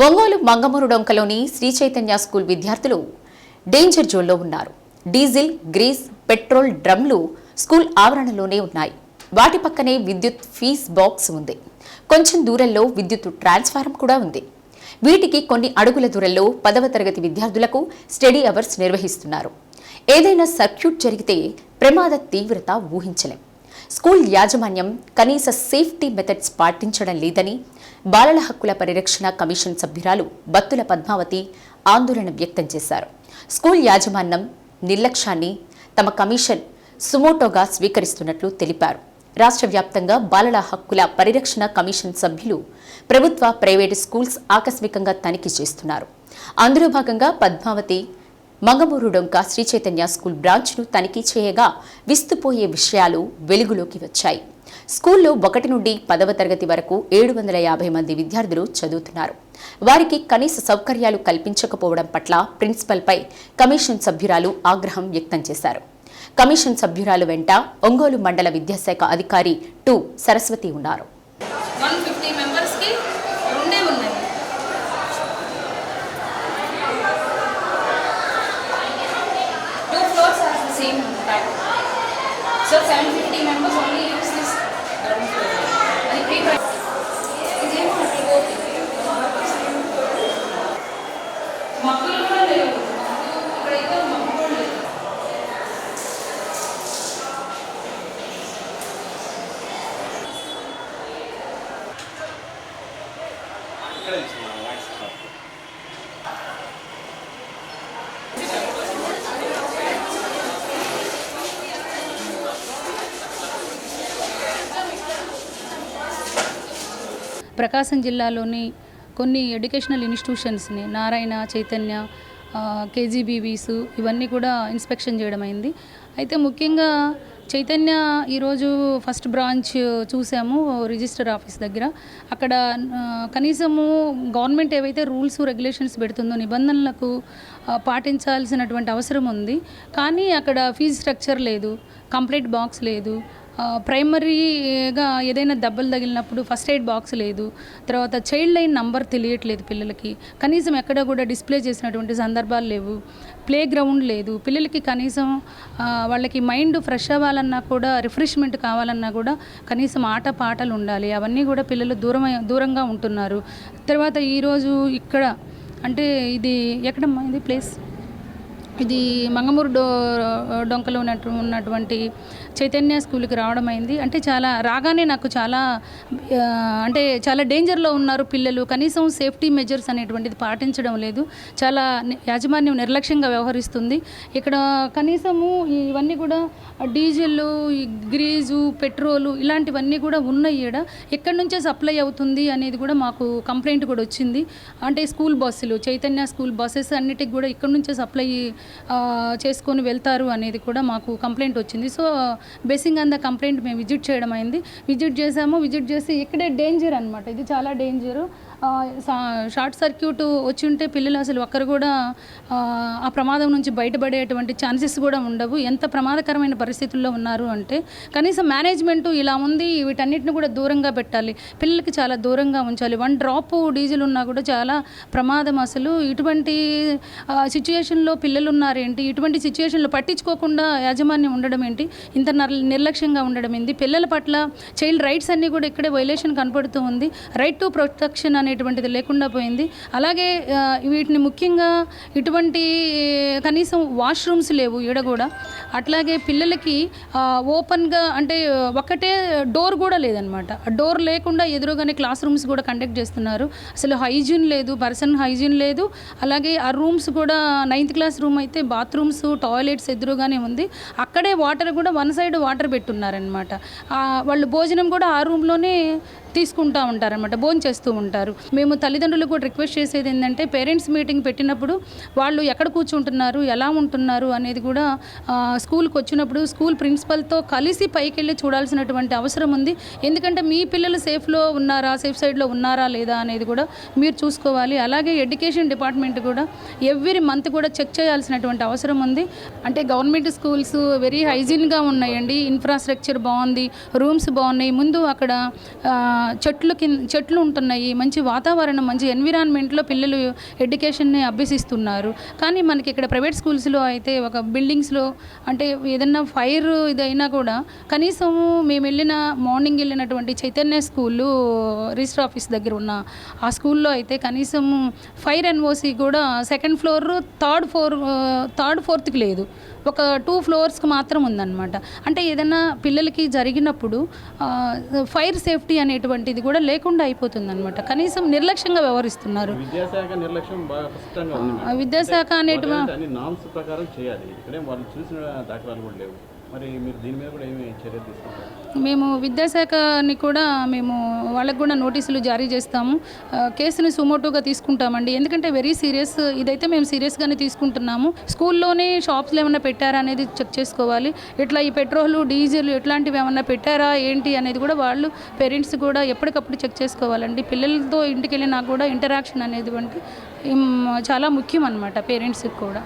ఒంగోలు మంగమూరు డొంకలోని శ్రీ చైతన్య స్కూల్ విద్యార్థులు డేంజర్ జోన్లో ఉన్నారు. డీజిల్ గ్రీస్ పెట్రోల్ డ్రమ్లు స్కూల్ ఆవరణలోనే ఉన్నాయి. వాటి పక్కనే విద్యుత్ ఫీజ్ బాక్స్ ఉంది. కొంచెం దూరంలో విద్యుత్ ట్రాన్స్ఫారం కూడా ఉంది. వీటికి కొన్ని అడుగుల దూరంలో పదవ తరగతి విద్యార్థులకు స్టడీ అవర్స్ నిర్వహిస్తున్నారు. ఏదైనా సర్క్యూట్ జరిగితే ప్రమాద తీవ్రత ఊహించలేం. స్కూల్ యాజమాన్యం కనీస సేఫ్టీ మెథడ్స్ పాటించడం లేదని బాలల హక్కుల పరిరక్షణ కమిషన్ సభ్యురాలు బత్తుల పద్మావతి ఆందోళన వ్యక్తం చేశారు. స్కూల్ యాజమాన్యం నిర్లక్ష్యాన్ని తమ కమిషన్ సుమోటోగా స్వీకరిస్తున్నట్లు తెలిపారు. రాష్ట్ర వ్యాప్తంగా బాలల హక్కుల పరిరక్షణ కమిషన్ సభ్యులు ప్రభుత్వ ప్రైవేటు స్కూల్స్ ఆకస్మికంగా తనిఖీ చేస్తున్నారు. అందులో భాగంగా పద్మావతి మంగమూరు డొంక శ్రీ చైతన్య స్కూల్ బ్రాంచ్ను తనిఖీ చేయగా విస్తుపోయే విషయాలు వెలుగులోకి వచ్చాయి. స్కూల్లో ఒకటి నుండి పదవ తరగతి వరకు ఏడు వందల యాభై మంది విద్యార్థులు చదువుతున్నారు. వారికి కనీస సౌకర్యాలు కల్పించకపోవడం పట్ల ప్రిన్సిపల్పై కమిషన్ సభ్యురాలు ఆగ్రహం వ్యక్తం చేశారు. కమిషన్ సభ్యురాలు వెంట ఒంగోలు మండల విద్యాశాఖ అధికారి టు సరస్వతి ఉన్నారు. The same type so seven fifty members only use this ground floor అది ప్రీ ఇదేమో అట్లా పోతుంది మక్కులు కూడా లేవు మక్కులు ఇక్కడైతే మక్కు కూడా లేదు. ప్రకాశం జిల్లాలోని కొన్ని ఎడ్యుకేషనల్ ఇన్స్టిట్యూషన్స్ని నారాయణ చైతన్య కేజీబీవీస్ ఇవన్నీ కూడా ఇన్స్పెక్షన్ చేయడం అయింది. అయితే ముఖ్యంగా చైతన్య ఈరోజు ఫస్ట్ బ్రాంచ్ చూసాము రిజిస్టర్ ఆఫీస్ దగ్గర. అక్కడ కనీసము గవర్నమెంట్ ఏవైతే రూల్స్ రెగ్యులేషన్స్ పెడుతుందో నిబంధనలకు పాటించాల్సినటువంటి అవసరం ఉంది. కానీ అక్కడ ఫీజు స్ట్రక్చర్ లేదు కంప్లీట్ బాక్స్ లేదు ప్రైమరీగా ఏదైనా దెబ్బలు తగిలినప్పుడు ఫస్ట్ ఎయిడ్ బాక్స్ లేదు తర్వాత చైల్డ్ లైన్ నంబర్ తెలియట్లేదు పిల్లలకి. కనీసం ఎక్కడ కూడా డిస్ప్లే చేసినటువంటి సందర్భాలు లేవు. ప్లే గ్రౌండ్ లేదు. పిల్లలకి కనీసం వాళ్ళకి మైండ్ ఫ్రెష్ అవ్వాలన్నా కూడా రిఫ్రెష్మెంట్ కావాలన్నా కూడా కనీసం ఆట పాటలు ఉండాలి. అవన్నీ కూడా పిల్లలు దూరం దూరంగా ఉంటున్నారు. తర్వాత ఈరోజు ఇక్కడ అంటే ఇది ఎక్కడమ్మా ఇది ప్లేస్? ఇది మంగమూరు డో డొంకలో ఉన్నట్టు ఉన్నటువంటి చైతన్య స్కూల్కి రావడం అయింది. అంటే చాలా రాగానే నాకు చాలా అంటే చాలా డేంజర్లో ఉన్నారు పిల్లలు. కనీసం సేఫ్టీ మెజర్స్ అనేటువంటిది పాటించడం లేదు. చాలా యాజమాన్యం నిర్లక్ష్యంగా వ్యవహరిస్తుంది. ఇక్కడ కనీసము ఇవన్నీ కూడా డీజిల్ గ్రీజు పెట్రోలు ఇలాంటివన్నీ కూడా ఉన్నాయి ఈడ. ఎక్కడి నుంచే సప్లై అవుతుంది అనేది కూడా మాకు కంప్లైంట్ కూడా వచ్చింది. అంటే స్కూల్ బస్సులు చైతన్య స్కూల్ బస్సెస్ అన్నిటికి కూడా ఇక్కడ నుంచే సప్లై చేసుకొని వెళ్తారు అనేది కూడా మాకు కంప్లైంట్ వచ్చింది. So basing on the complaint మేము విజిట్ చేయడం అయింది. విజిట్ చేసాము. విజిట్ చేసి ఇక్కడే డేంజర్ అనమాట ఇది చాలా డేంజరు. షార్ట్ సర్క్యూట్ వచ్చి ఉంటే పిల్లలు అసలు ఒక్కరు కూడా ఆ, ప్రమాదం నుంచి బయటపడేటువంటి ఛాన్సెస్ కూడా ఉండవు. ఎంత ప్రమాదకరమైన పరిస్థితుల్లో ఉన్నారు అంటే కనీసం మేనేజ్మెంట్ ఇలా ఉంది వీటన్నిటిని కూడా దూరంగా పెట్టాలి. పిల్లలకి చాలా దూరంగా ఉంచాలి. వన్ డ్రాప్ డీజిల్ ఉన్నా కూడా చాలా ప్రమాదం అసలు. ఇటువంటి సిచ్యుయేషన్లో పిల్లలు ఉన్నారేంటి ఇటువంటి సిచ్యుయేషన్లో పట్టించుకోకుండా యాజమాన్యం ఉండడం ఏంటి? ఇంత నర్- నిర్లక్ష్యంగా ఉండడం ఏంటి పిల్లల పట్ల చైల్డ్ రైట్స్ అన్నీ కూడా ఇక్కడే వైలేషన్ కనపడుతూ ఉంది. రైట్ టు ప్రొటెక్షన్ అనే అనేటువంటిది లేకుండా పోయింది. అలాగే వీటిని ముఖ్యంగా ఇటువంటి కనీసం వాష్రూమ్స్ లేవు ఈడ కూడా. అట్లాగే పిల్లలకి ఓపెన్గా అంటే ఒకటే డోర్ కూడా లేదనమాట. డోర్ లేకుండా ఎదురుగానే క్లాస్ రూమ్స్ కూడా కండక్ట్ చేస్తున్నారు. అసలు హైజీన్ లేదు పర్సన్ హైజీన్ లేదు. అలాగే ఆ రూమ్స్ కూడా నైన్త్ క్లాస్ రూమ్ అయితే బాత్రూమ్స్ టాయిలెట్స్ ఎదురుగానే ఉంది. అక్కడే వాటర్ కూడా వన్ సైడ్ వాటర్ పెట్టున్నారనమాట. వాళ్ళు భోజనం కూడా ఆ రూమ్లోనే తీసుకుంటూ ఉంటారనమాట భోజనం చేస్తూ ఉంటారు. మేము తల్లిదండ్రులు కూడా రిక్వెస్ట్ చేసేది ఏంటంటే పేరెంట్స్ మీటింగ్ పెట్టినప్పుడు వాళ్ళు ఎక్కడ కూర్చుంటున్నారు ఎలా ఉంటున్నారు అనేది కూడా స్కూల్కి వచ్చినప్పుడు స్కూల్ ప్రిన్సిపల్తో కలిసి పైకి వెళ్ళి చూడాల్సినటువంటి అవసరం ఉంది. ఎందుకంటే మీ పిల్లలు సేఫ్లో ఉన్నారా సేఫ్ సైడ్లో ఉన్నారా లేదా అనేది కూడా మీరు చూసుకోవాలి. అలాగే ఎడ్యుకేషన్ డిపార్ట్మెంట్ కూడా ఎవ్రీ మంత్ కూడా చెక్ చేయాల్సినటువంటి అవసరం ఉంది. అంటే గవర్నమెంట్ స్కూల్స్ వెరీ హైజీన్గా ఉన్నాయండి. ఇన్ఫ్రాస్ట్రక్చర్ బాగుంది రూమ్స్ బాగున్నాయి. ముందు అక్కడ చెట్లు కింద చెట్లు ఉంటున్నాయి మంచి వాతావరణం మంచి ఎన్విరాన్మెంట్లో పిల్లలు ఎడ్యుకేషన్ని అభ్యసిస్తున్నారు. కానీ మనకి ఇక్కడ ప్రైవేట్ స్కూల్స్లో అయితే ఒక బిల్డింగ్స్లో అంటే ఏదన్నా ఫైర్ ఇదైనా కూడా కనీసం మేము వెళ్ళిన మార్నింగ్ వెళ్ళినటువంటి చైతన్య స్కూలు రిజిస్టర్ ఆఫీస్ దగ్గర ఉన్న ఆ స్కూల్లో అయితే కనీసం ఫైర్ ఎన్ఓసి కూడా second floor third floor third ఫోర్త్కి లేదు. ఒక టూ ఫ్లోర్స్కి మాత్రం ఉందన్నమాట. అంటే ఏదైనా పిల్లలకి జరిగినప్పుడు ఫైర్ సేఫ్టీ అనేటువంటిది కూడా లేకుండా అయిపోతుందన్నమాట. కనీసం నిర్లక్ష్యంగా వ్యవహరిస్తున్నారు. విద్యాశాఖ నిర్లక్ష్యం బాగా స్పష్టంగా ఉంది ఆ విద్యాశాఖ అనేటువంటి వాళ్ళు అన్ని నామ్స్ ప్రకారం చేయాలి. ఇక్కడే వాళ్ళు చూసిన దాఖలాలు కూడా లేవు. మరి మీరు దీని మీద కూడా ఏమి చర్య తీసుకుంటారు? మేము విద్యాశాఖని కూడా మేము వాళ్ళకు కూడా నోటీసులు జారీ చేస్తాము. కేసుని సుమోటోగా తీసుకుంటామండి. ఎందుకంటే వెరీ సీరియస్ ఇదైతే మేము సీరియస్గానే తీసుకుంటున్నాము. స్కూల్లోనే షాప్స్లో ఏమైనా పెట్టారా అనేది చెక్ చేసుకోవాలి. ఇట్లా ఈ పెట్రోల్ డీజిల్ ఇట్లాంటివి ఏమైనా పెట్టారా ఏంటి అనేది కూడా వాళ్ళు పేరెంట్స్ కూడా ఎప్పటికప్పుడు చెక్ చేసుకోవాలండి. పిల్లలతో ఇంటికి వెళ్ళినా కూడా ఇంటరాక్షన్ అనేది వంటి చాలా ముఖ్యం అనమాట పేరెంట్స్కి కూడా.